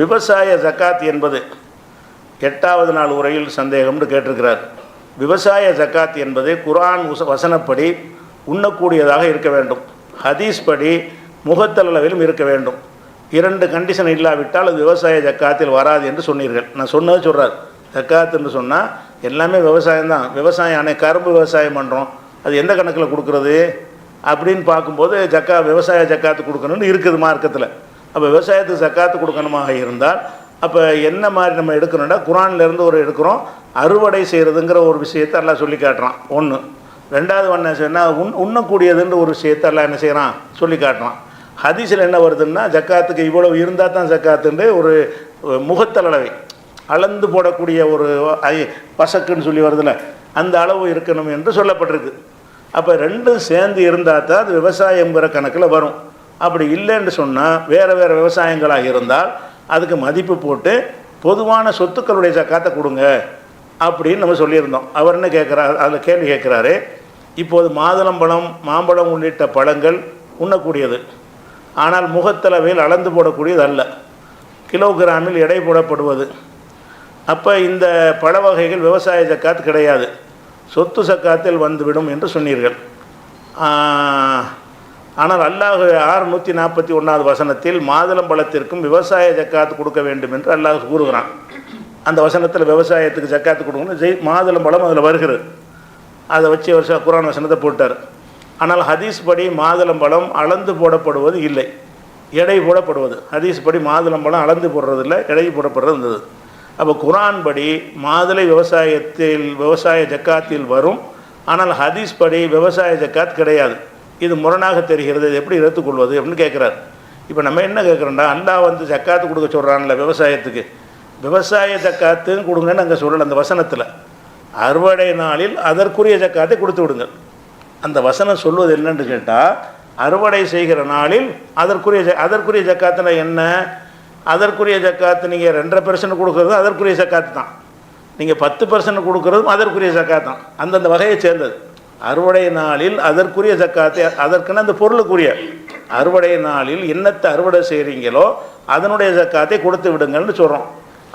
விவசாய ஜக்காத் என்பது எட்டாவது நாள் உரையில் சந்தேகம்னு கேட்டிருக்கிறார். விவசாய ஜக்காத் என்பது குரான் உச வசனப்படி உண்ணக்கூடியதாக இருக்க வேண்டும். ஹதீஸ் படி முகத்தளவிலும் இருக்க வேண்டும். இரண்டு கண்டிஷன் இல்லாவிட்டால் அது விவசாய ஜக்காத்தில் வராது என்று சொன்னீர்கள். நான் சொன்னது சொல்கிறார் ஜக்காத்துன்னு சொன்னால் எல்லாமே விவசாயம் தான். விவசாயம் அன்னை கரும்பு விவசாயம் பண்ணுறோம் அது எந்த கணக்கில் கொடுக்குறது? அப்படின்னு பார்க்கும்போது ஜக்கா விவசாய ஜக்காத்து கொடுக்கணும்னு இருக்குது மார்க்கத்தில். அப்போ விவசாயத்துக்கு சக்காத்து கொடுக்கணுமாக இருந்தால் அப்போ என்ன மாதிரி நம்ம எடுக்கணும்னா குரான்லேருந்து ஒரு எடுக்கிறோம் அறுவடை செய்கிறதுங்கிற ஒரு விஷயத்தை எல்லாம் சொல்லி காட்டுறான். ஒன்று ரெண்டாவது ஒன்று சொன்னால் உண் உண்ணக்கூடியதுன்ற ஒரு விஷயத்தை எல்லாம் என்ன செய்கிறான் சொல்லி காட்டுறான். ஹதீஸில் என்ன வருதுன்னா ஜக்காத்துக்கு இவ்வளவு இருந்தால் தான் ஜக்காத்துன்னு ஒரு ஒரு முகத்தளவை அளந்து போடக்கூடிய ஒரு ஐ பசக்குன்னு சொல்லி வருதுல்ல அந்த அளவு இருக்கணும் என்று சொல்லப்பட்டிருக்கு. அப்போ ரெண்டும் சேர்ந்து இருந்தால் தான் அது விவசாயங்கிற கணக்கில் வரும். அப்படி இல்லைன்னு சொன்னால் வேறு வேறு விவசாயங்களாக இருந்தால் அதுக்கு மதிப்பு போட்டு பொதுவான சொத்துக்களுடைய ஜக்காத்தை கொடுங்க அப்படின்னு நம்ம சொல்லியிருந்தோம். அவர் என்ன கேட்குறாரு அதில் கேள்வி கேட்குறாரு இப்போது மாதுளம்பழம் மாம்பழம் உள்ளிட்ட பழங்கள் உண்ணக்கூடியது. ஆனால் முகத்தளவில் அளந்து போடக்கூடியது அல்ல. கிலோகிராமில் எடை போடப்படுவது. அப்போ இந்த பழ வகைகள் விவசாய ஜக்காத் கிடையாது. சொத்து சக்காத்தில் வந்துவிடும் என்று சொன்னீர்கள். ஆனால் அல்லாஹ் ஆறுநூற்றி நாற்பத்தி ஒன்றாவது வசனத்தில் மாதுளம்பழத்திற்கும் விவசாய ஜக்காத்து கொடுக்க வேண்டும் என்று அல்லாஹ் கூறுகிறான். அந்த வசனத்தில் விவசாயத்துக்கு ஜக்காத்து கொடுக்கணும். ஜெய் மாதுளம்பழம் அதில் வருகிறது. அதை வச்சு வருஷம் குரான் வசனத்தை போட்டார். ஆனால் ஹதீஸ் படி மாதுளம்பழம் அளந்து போடப்படுவது இல்லை. எடை போடப்படுவது. ஹதீஸ் படி மாதுளம்பழம் அளந்து போடுறதில்ல எடை போடப்படுறது இருந்தது. அப்போ குரான் படி மாதுளை விவசாயத்தில் விவசாய ஜக்காத்தில் வரும். ஆனால் ஹதீஸ் படி விவசாய ஜக்காத் கிடையாது. இது முரணாக தெரிகிறது இது எப்படி எடுத்துக்கொள்வது அப்படின்னு கேட்குறாரு. இப்போ நம்ம என்ன கேட்குறோம்டா அல்லாஹ் வந்து ஜக்காத்து கொடுக்க சொல்கிறான்ல விவசாயத்துக்கு. விவசாய ஜக்காத்துன்னு கொடுங்கன்னு அங்கே சொல்லலை அந்த வசனத்தில். அறுவடை நாளில் அதற்குரிய ஜக்காத்தை கொடுத்து விடுங்கள். அந்த வசனம் சொல்வது என்னன்னு கேட்டால் அறுவடை செய்கிற நாளில் அதற்குரிய ஜ- அதற்குரிய ஜக்காத்தில் என்ன? அதற்குரிய ஜக்காத்து நீங்கள் ரெண்டரை பெர்சன்ட் கொடுக்குறது அதற்குரிய ஜக்காத்து தான். நீங்கள் பத்து பர்சன்ட் கொடுக்குறதும் அதற்குரிய ஜக்காத் தான். அந்தந்த வகையை சேர்ந்தது. அறுவடை நாளில் அதற்குரிய ஜக்காத்தை அதற்குன்னு அந்த பொருளுக்குரிய. அறுவடை நாளில் என்னத்தை அறுவடை செய்கிறீங்களோ அதனுடைய ஜக்காத்தை கொடுத்து விடுங்கள்னு சொல்கிறோம்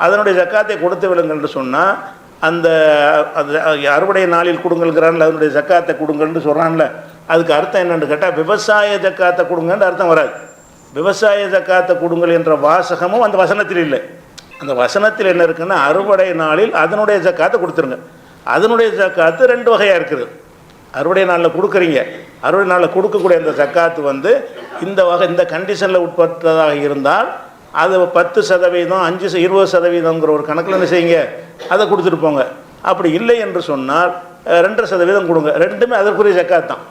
அதனுடைய ஜக்காத்தை கொடுத்து விடுங்கள்னு சொன்னால் அந்த அது அறுவடை நாளில் கொடுங்கள்ங்கிறான்ல அதனுடைய ஜக்காத்தை கொடுங்கள்னு சொல்கிறான்ல அதுக்கு அர்த்தம் என்னென்னு கேட்டால் விவசாய ஜக்காத்தை கொடுங்கன்னு அர்த்தம் வராது. விவசாய ஜக்காத்தை கொடுங்கள் என்ற வாசகமும் அந்த வசனத்தில் இல்லை. அந்த வசனத்தில் என்ன இருக்குன்னா அறுவடை நாளில் அதனுடைய ஜக்காத்தை கொடுத்துருங்க. அதனுடைய ஜக்காத்து ரெண்டு வகையாக இருக்குது. அறுவடை நாளில் கொடுக்குறீங்க. அறுவடை நாளில் கொடுக்கக்கூடிய அந்த ஜக்காத்து வந்து இந்த வகை இந்த கண்டிஷனில் உட்பட்டதாக இருந்தால் அது பத்து சதவீதம் அஞ்சு இருபது சதவீதங்கிற ஒரு கணக்கில் என்ன செய்யுங்க? அதை கொடுத்துட்டு போங்க. அப்படி இல்லை என்று சொன்னால் ரெண்டரை சதவீதம் கொடுங்க. ரெண்டுமே அதற்குரிய ஜக்காத் தான்.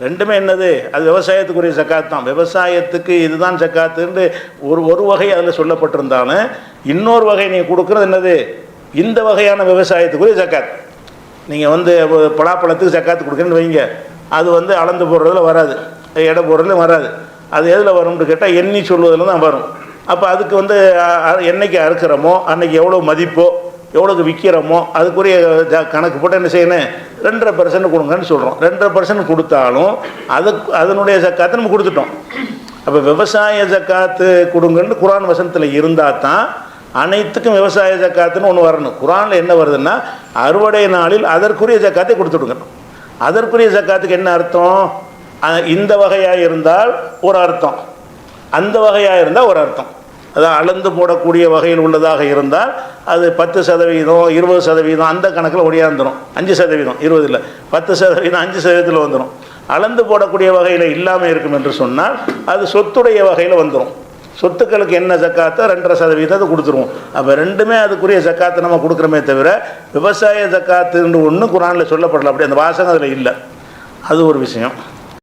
ரெண்டுமே என்னது? அது விவசாயத்துக்குரிய ஜக்காத் தான். விவசாயத்துக்கு இதுதான் ஜக்காத்துன்னு ஒரு ஒரு வகை அதில் சொல்லப்பட்டிருந்தாலும் இன்னொரு வகை நீங்கள் கொடுக்குறது என்னது? இந்த வகையான விவசாயத்துக்குரிய ஜக்காத். நீங்கள் வந்து பலாப்பழத்துக்கு சக்காத்து கொடுக்குறேன்னு வைங்க. அது வந்து அளந்து போடுறதுல வராது. எடை போடுறதுல வராது. அது எதில் வரும்னு கேட்டால் எண்ணி சொல்வதில் தான் வரும். அப்போ அதுக்கு வந்து அ- என்னைக்கு அறுக்கிறோமோ அன்னைக்கு எவ்வளோ மதிப்போ எவ்வளோக்கு விற்கிறோமோ அதுக்குரிய ஜ- கணக்கு போட்டு என்ன செய்யணும்? ரெண்டரை பர்சன்ட் கொடுங்கன்னு சொல்கிறோம் ரெண்டரை பர்சன்ட் கொடுத்தாலும் அதுக்கு அதனுடைய சக்காத்தை நம்ம கொடுத்துட்டோம். அப்போ விவசாய ஜக்காத்து கொடுங்கன்னு குரான் வசனத்தில் இருந்தால் தான் அனைத்துக்கும் விவசாய ஜக்காத்துன்னு ஒன்று வரணும். குரானில் என்ன வருதுன்னா அறுவடை நாளில் அதற்குரிய ஜக்காத்தை கொடுத்துடுங்க. அதற்குரிய ஜக்காத்துக்கு என்ன அர்த்தம்? இந்த வகையாக இருந்தால் ஒரு அர்த்தம். அந்த வகையாக இருந்தால் ஒரு அர்த்தம். அதாவது அளந்து போடக்கூடிய வகையில் உள்ளதாக இருந்தால் அது பத்து சதவீதம் இருபது சதவீதம் அந்த கணக்கில் ஒடியாந்துடும் அஞ்சு சதவீதம் இருபது இல்லை பத்து சதவீதம் அஞ்சு சதவீதத்தில் வந்துடும் அளந்து போடக்கூடிய வகையில் இல்லாமல் இருக்கும் என்று சொன்னால் அது சொத்துடைய வகையில் வந்துடும் சொத்துக்களுக்கு என்ன ஜக்காத்தோ ரெண்டரை சதவீதத்தை கொடுத்துருவோம். அப்போ ரெண்டுமே அதுக்குரிய ஜக்காத்தை நம்ம கொடுக்குறோமே தவிர விவசாய ஜக்காத்துன்னு ஒன்று குரானில் சொல்லப்படல. அப்படி அந்த வாசகம் அதில் இல்லை. அது ஒரு விஷயம்.